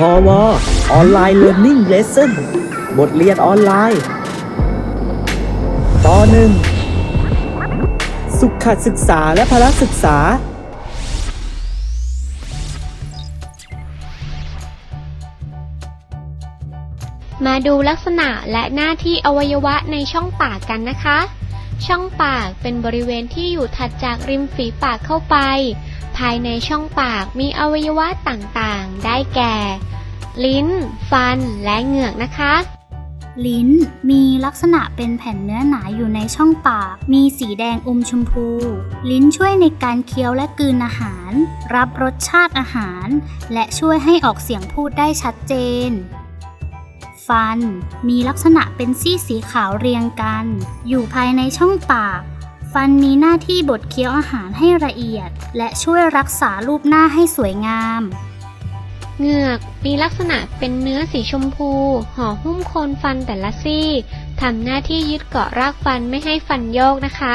พอวออนไลน์เรียน i ิ g เลส s o n บทเรียนออนไลน์ ตอนหนึ่ง สุขศึกษาและพละศึกษา มาดูลักษณะและหน้าที่อวัยวะในช่องปากกันนะคะ ช่องปากเป็นบริเวณที่อยู่ถัดจากริมฝีปากเข้าไป ภายในช่องปากมีอวัยวะต่างๆ ได้แก่ ลิ้น ฟัน และเหงือกนะคะ ลิ้นมีลักษณะเป็นแผ่นเนื้อหนาอยู่ในช่องปาก มีสีแดงอมชมพู ลิ้นช่วยในการเคี้ยวและกลืนอาหาร รับรสชาติอาหาร และช่วยให้ออกเสียงพูดได้ชัดเจน ฟัน มีลักษณะเป็นซี่สีขาวเรียงกัน อยู่ภายในช่องปาก ฟันมีหน้าที่บดเคี้ยวอาหารให้ละเอียด และช่วยรักษารูปหน้าให้สวยงามเหงือกมีลักษณะเป็นเนื้อสีชมพู ห่อหุ้มโคนฟันแต่ละซี่ทำหน้าที่ยึดเกาะรากฟันไม่ให้ฟันโยกนะคะ